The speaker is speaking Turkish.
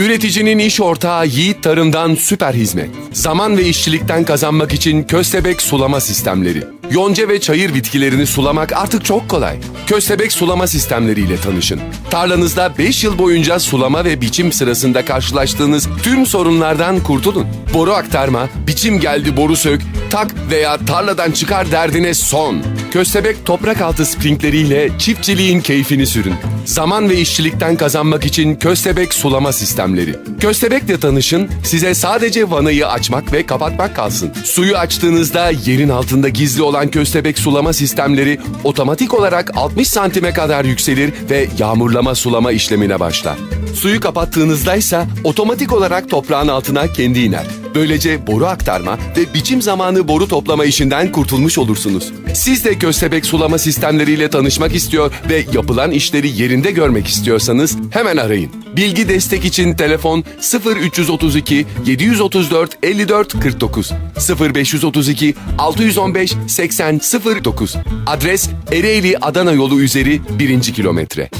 Üreticinin iş ortağı Yiğit Tarım'dan süper hizmet. Zaman ve işçilikten kazanmak için köstebek sulama sistemleri. Yonca ve çayır bitkilerini sulamak artık çok kolay. Köstebek sulama sistemleriyle tanışın. Tarlanızda 5 yıl boyunca sulama ve biçim sırasında karşılaştığınız tüm sorunlardan kurtulun. Boru aktarma, biçim geldi boru sök, tak veya tarladan çıkar derdine son. Köstebek toprak altı sprinkleriyle çiftçiliğin keyfini sürün. Zaman ve işçilikten kazanmak için köstebek sulama sistemleri. Köstebekle tanışın, size sadece vanayı açmak ve kapatmak kalsın. Suyu açtığınızda yerin altında gizli olan köstebek sulama sistemleri otomatik olarak 60 santime kadar yükselir ve yağmurlama sulama işlemine başlar. Suyu kapattığınızda ise otomatik olarak toprağın altına kendi iner. Böylece boru aktarma ve biçim zamanı boru toplama işinden kurtulmuş olursunuz. Siz de köstebek sulama sistemleriyle tanışmak istiyor ve yapılan işleri yerinde görmek istiyorsanız hemen arayın. Bilgi destek için telefon 0332 734 54 49 0532 615 80 09 Adres Ereğli Adana yolu üzeri 1. kilometre.